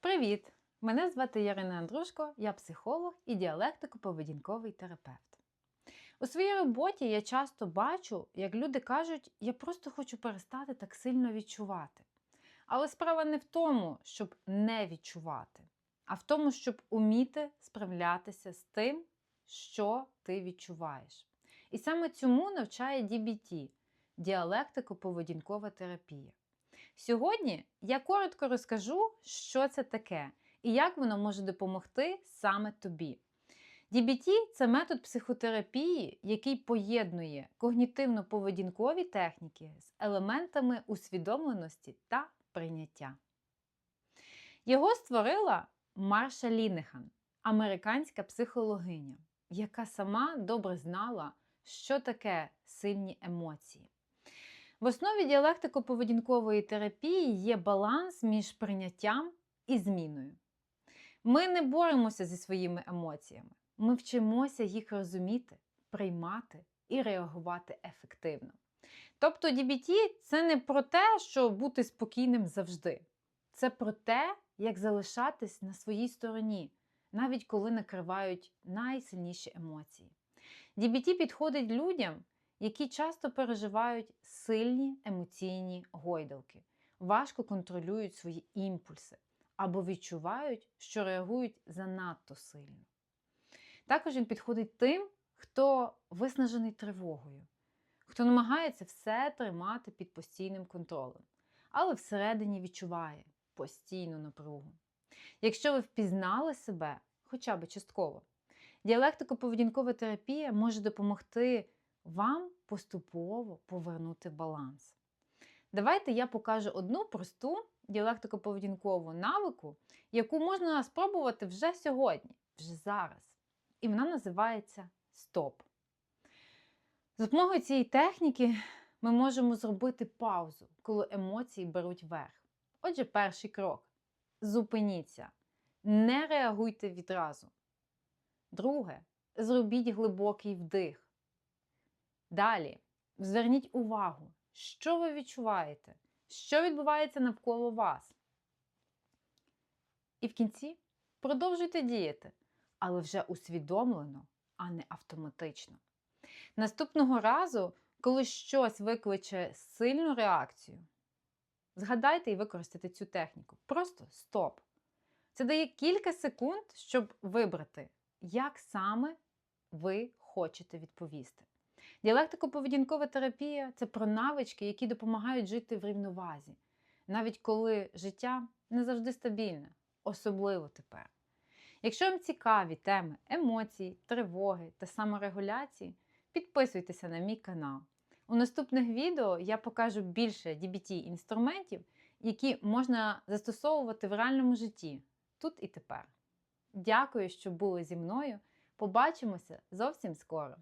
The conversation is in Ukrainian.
Привіт! Мене звати Ярина Андрушко, я психолог і діалектико-поведінковий терапевт. У своїй роботі я часто бачу, як люди кажуть, я просто хочу перестати так сильно відчувати. Але справа не в тому, щоб не відчувати, а в тому, щоб уміти справлятися з тим, що ти відчуваєш. І саме цьому навчає DBT – діалектико-поведінкова терапія. Сьогодні я коротко розкажу, що це таке і як воно може допомогти саме тобі. DBT – це метод психотерапії, який поєднує когнітивно-поведінкові техніки з елементами усвідомленості та прийняття. Його створила Марша Лінехан, американська психологиня, яка сама добре знала, що таке сильні емоції. В основі діалектико-поведінкової терапії є баланс між прийняттям і зміною. Ми не боремося зі своїми емоціями, ми вчимося їх розуміти, приймати і реагувати ефективно. Тобто DBT – це не про те, що бути спокійним завжди. Це про те, як залишатись на своїй стороні, навіть коли накривають найсильніші емоції. DBT підходить людям, які часто переживають сильні емоційні гойдалки, важко контролюють свої імпульси або відчувають, що реагують занадто сильно. Також він підходить тим, хто виснажений тривогою, хто намагається все тримати під постійним контролем, але всередині відчуває постійну напругу. Якщо ви впізнали себе хоча б частково, діалектико-поведінкова терапія може допомогти вам поступово повернути баланс. Давайте я покажу одну просту діалектико-поведінкову навику, яку можна спробувати вже сьогодні, вже зараз. І вона називається стоп. За допомогою цієї техніки ми можемо зробити паузу, коли емоції беруть верх. Отже, перший крок. Зупиніться. Не реагуйте відразу. Друге, зробіть глибокий вдих. Далі зверніть увагу, що ви відчуваєте, що відбувається навколо вас. І в кінці продовжуйте діяти, але вже усвідомлено, а не автоматично. Наступного разу, коли щось викличе сильну реакцію, згадайте і використайте цю техніку. Просто стоп. Це дає кілька секунд, щоб вибрати, як саме ви хочете відповісти. Діалектико-поведінкова терапія це про навички, які допомагають жити в рівновазі, навіть коли життя не завжди стабільне, особливо тепер. Якщо вам цікаві теми емоцій, тривоги та саморегуляції, підписуйтеся на мій канал. У наступних відео я покажу більше DBT-інструментів, які можна застосовувати в реальному житті, тут і тепер. Дякую, що були зі мною. Побачимося зовсім скоро!